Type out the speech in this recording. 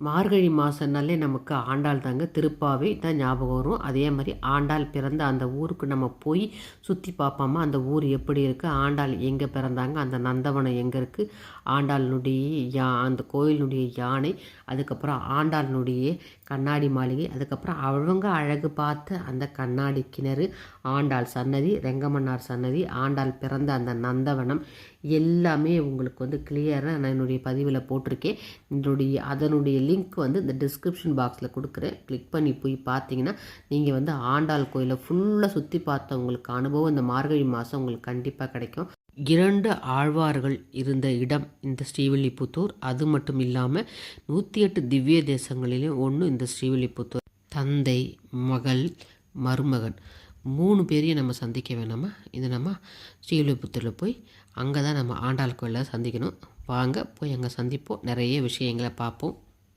மார்கழி மாதம்னாலே நமக்கு ஆண்டாள் தாங்க திருப்பாவை தான் ஞாபகம் வரும். அதே மாதிரி ஆண்டாள் பிறந்த அந்த ஊருக்கு நம்ம போய் சுற்றி பார்ப்போமா அந்த ஊர் எப்படி இருக்குது ஆண்டாள் எங்கே பிறந்தாங்க அந்த நந்தவனம் எங்கே இருக்குது ஆண்டாளினுடைய யா அந்த கோயிலினுடைய யானை அதுக்கப்புறம் ஆண்டாளினுடைய கண்ணாடி மாளிகை அதுக்கப்புறம் அவங்க அழகு பார்த்த அந்த கண்ணாடி கிணறு ஆண்டாள் சன்னதி ரெங்கமன்னார் சன்னதி ஆண்டாள் பிறந்த அந்த நந்தவனம் எல்லாமே உங்களுக்கு வந்து கிளியராக நான் என்னுடைய பதிவில் போட்டிருக்கேன். என்னுடைய அதனுடைய லிங்க் வந்து இந்த டிஸ்கிரிப்ஷன் பாக்ஸில் கொடுக்குறேன். கிளிக் பண்ணி போய் பார்த்தீங்கன்னா நீங்கள் வந்து ஆண்டாள் கோயிலை ஃபுல்லாக சுற்றி பார்த்த உங்களுக்கு அனுபவம் இந்த மார்கழி மாதம் உங்களுக்கு கண்டிப்பாக கிடைக்கும். இரண்டு ஆழ்வார்கள் இருந்த இடம் இந்த ஸ்ரீவில்லிபுத்தூர். அது மட்டும் இல்லாமல் நூற்றி எட்டு திவ்ய தேசங்களிலும் ஒன்று இந்த ஸ்ரீவில்லிபுத்தூர். தந்தை மகள் மருமகன். மூணு பேரையும் நம்ம சந்திக்க வேணாமா? இது நம்ம ஸ்ரீவில்லிபுத்தூரில் போய் அங்கே தான் நம்ம ஆண்டாள் கோயிலில் சந்திக்கணும். வாங்க போய் அங்கே சந்திப்போம். நிறைய விஷயங்களை பார்ப்போம்.